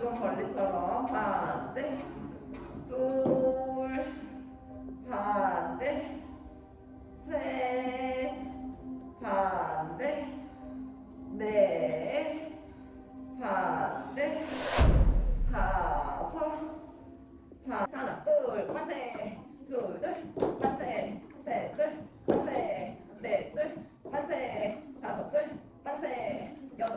수건 벌레처럼. 반대 둘. 반대 셋. 반대 넷 반대 다섯 반 하나 둘 만세 둘둘 만세 셋둘 만세 넷둘 만세 다섯둘 만세 여덟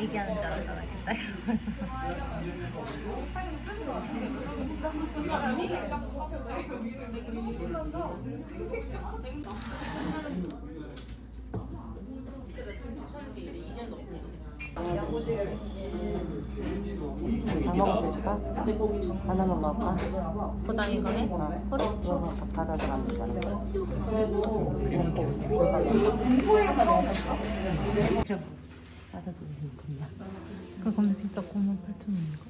얘기하는 줄 알았잖아 그때 다 먹었어 지금? 하나만 먹을까? 포장 이 거네? 어. 그래? 이거 다 받아서 가면 되잖아 사다 주면 된다 그거 겁나 비싸 9만 8천 원인가?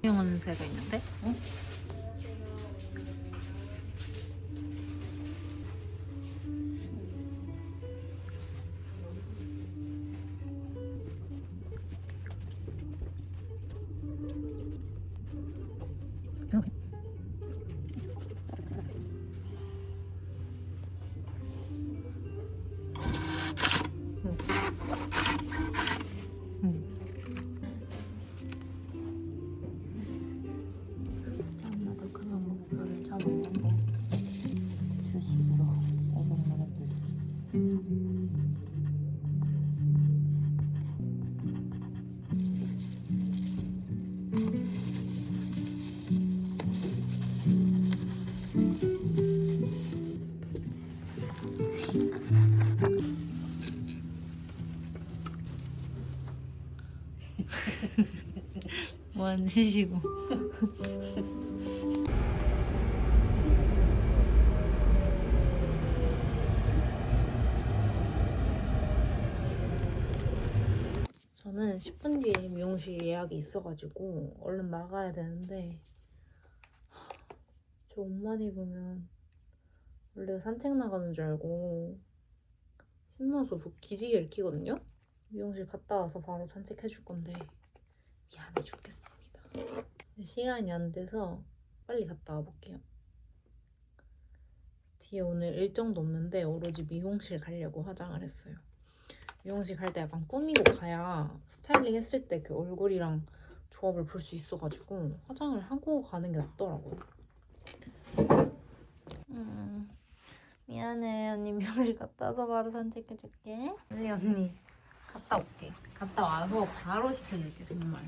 사용하는 새가 있는데? 어? 뭐하는 짓이고. 저는 10분 뒤에 미용실 예약이 있어가지고 얼른 나가야 되는데 하, 저 옷만 입으면 원래 산책 나가는 줄 알고 신나서 뭐 기지개를 끼거든요? 미용실 갔다 와서 바로 산책해 줄 건데 미안해 죽겠습니다. 시간이 안 돼서 빨리 갔다 와볼게요. 뒤에 오늘 일정도 없는데 오로지 미용실 가려고 화장을 했어요. 미용실 갈 때 약간 꾸미고 가야 스타일링 했을 때 그 얼굴이랑 조합을 볼 수 있어가지고 화장을 하고 가는 게 낫더라고요. 음, 미안해 언니 미용실 갔다 와서 바로 산책해줄게. 빨리 언니 갔다 올게. 갔다 와서 바로 시켜줄게 정말.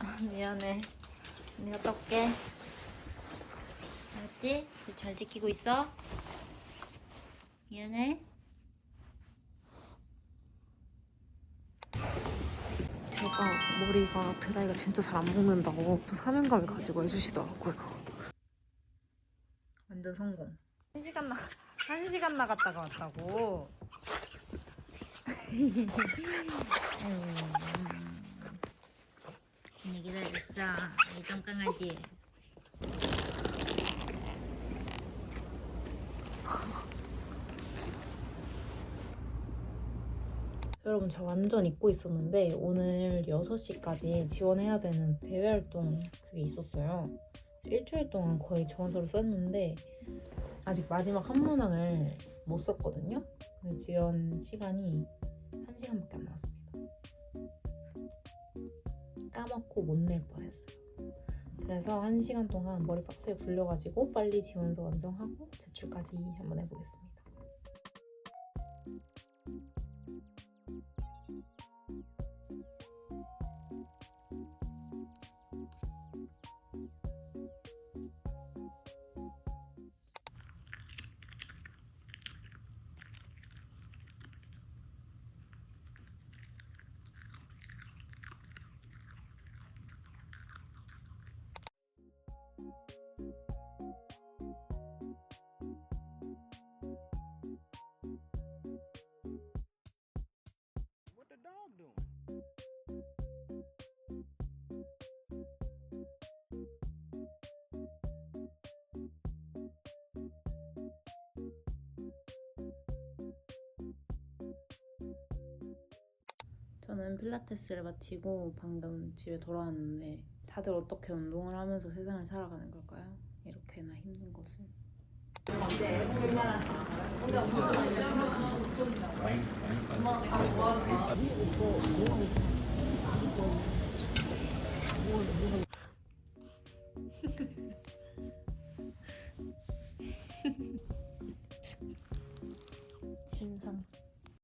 아, 미안해. 언니 갔다 올게. 알았지? 잘 지키고 있어. 미안해. 제가 머리가 드라이가 진짜 잘 안 먹는다고 또 사명감을 가지고 해주시더라고요. 완전 성공. 한 시간 나, 한 시간 나갔다가 왔다고. 언니 기다렸어. 이 똥강아지. 여러분 저 완전 잊고 있었는데 오늘 6시까지 지원해야 되는 대외 활동 그게 있었어요. 일주일 동안 거의 지원서를 썼는데 아직 마지막 한 문항을 못 썼거든요. 근데 지원 시간이 1시간밖에 안 남았습니다. 까먹고 못 낼 뻔했어요. 그래서 1시간 동안 머리 박스에 굴려가지고 빨리 지원서 완성하고 제출까지 한번 해보겠습니다. 저는 필라테스를 마치고 방금 집에 돌아왔는데 다들 어떻게 운동을 하면서 세상을 살아가는 걸까요? 이렇게나 힘든 것을.